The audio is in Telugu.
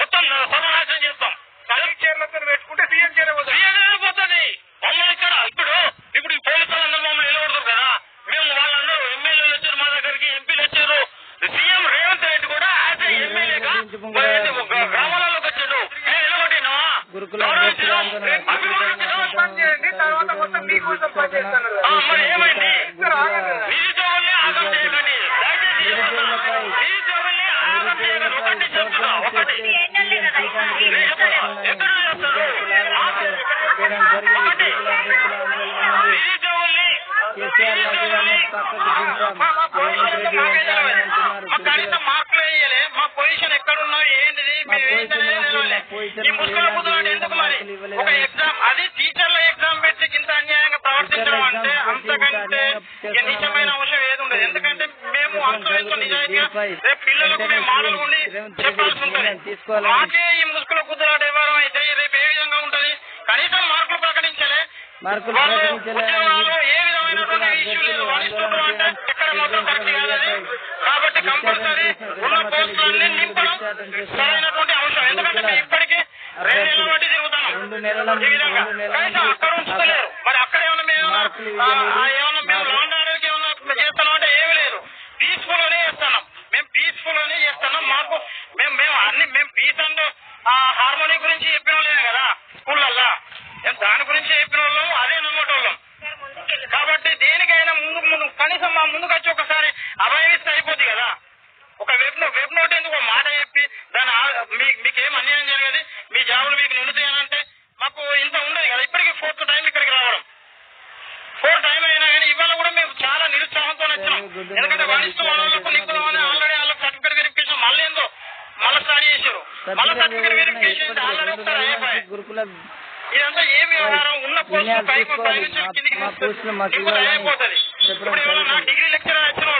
మొత్తం సర్వనాశనం చేస్తాం. కలెక్ట్ చీరలతో పెట్టుకుంటే సీఎం చీర పోతుంది. మమ్మల్ని ఇక్కడ ఇప్పుడు ఇప్పుడు పోలీసులు అందరూ మమ్మల్ని నిలబడతారు కదా. మేము వాళ్ళందరూ ఎమ్మెల్యేలు వచ్చారు మా దగ్గరికి ఎంపీలు వచ్చారు. సీఎం రేవంత్ రెడ్డి కూడా యాజ్ ఎమ్మెల్యేగా గ్రామాలలోకి వచ్చాడు. నేను నిలబడినావా అభివృద్ధి చేయండి తర్వాత మొత్తం మీకోసం పనిచేస్తాను మరి ఏమైంది? కనీసం మార్కులు వేయలే మా పొజిషన్ ఎక్కడ ఉన్నావు ఏంటిది ఒక ఎగ్జామ్ అది టీచర్ల ఎగ్జామ్ పెట్టి ఇంత అన్యాయంగా ప్రవర్తించడం అంటే అంతకంటే ఇక నిజమైన అవసరం ఏది ఉండదు ఎందుకంటే మేము అంతవరకు నిజాయితీగా రేపు పిల్లలకు మేము మోడల్ ఉండి చెప్పాల్సి ఉంటుంది మాకే ఈ ముసుగుల బుద్ధులాట వ్యవహారం అయితే రేపు ఏ విధంగా ఉంటది కనీసం మార్కులు ప్రకటించలే మార్కులు ప్రకటించలే. ఉద్యోగాలు ఏ విధమైనటువంటి ఇష్యూ లేదు. వాళ్ళు ఇస్తుంటారు అంటే మొత్తం కరెక్ట్ కాదు అది. కాబట్టి కంపల్సరీ ఉన్న పోస్టులన్నీ నింపడం సరైనటువంటి అంశం. ఎందుకంటే మేము ఇప్పటికీ రెండు నెలల బట్టి తిరుగుతున్నాం. ఈ విధంగా. కనీసం అక్కడ ఉంచుతలేరు. మరి అక్కడ ఏమన్నా మేము ఏమన్నా మేము లాండ్ ఆర్డర్కి ఏమన్నా చేస్తున్నాం అంటే ఏమీ లేదు. పీస్ఫుల్ గానే చేస్తున్నాం. మేము పీస్ఫుల్ గానే చేస్తున్నాం. మాకు మేము మేము అన్ని మేము పీస్ అండ్ హార్మోనీ గురించి ముందుకు వచ్చి ఒకసారి అభయమిస్తే అయిపోద్ది కదా? ఒక వెబ్ వెబ్ నోట్ ఎందుకు ఒక మాట చెప్పి దాని మీకు ఏం అన్యాయం జరగదు? మీ జాబులు మీకు నిండుతాయనంటే మాకు ఇంత ఉండదు కదా. ఇప్పటికీ ఫోర్త్ టైం ఇక్కడికి రావడం. ఫోర్ టైం అయినా కానీ ఇవాళ కూడా మేము చాలా నిరుత్సాహంతో వచ్చినాం ఎందుకంటే వరిస్తూ వాళ్ళకు నింపుదామని ఆల్రెడీ వాళ్ళకి సర్టిఫికేట్ వెరిఫికేషన్ మళ్ళీ ఏందో? మళ్ళీ స్టార్ట్ చేశారు. మళ్ళీ సర్టిఫికేట్ వెరిఫికేషన్ ఆల్రెడీ ఒకసారి అయిపోయాయి. ఇదంతా ఏ వ్యవహారం? ఉన్న పోస్టులు పైకి తీసుకోవాలి. పై నుంచి మా- కిందికి మా ఇప్పుడు ఇవాళ నా డిగ్రీ లెక్చరర్ వచ్చిన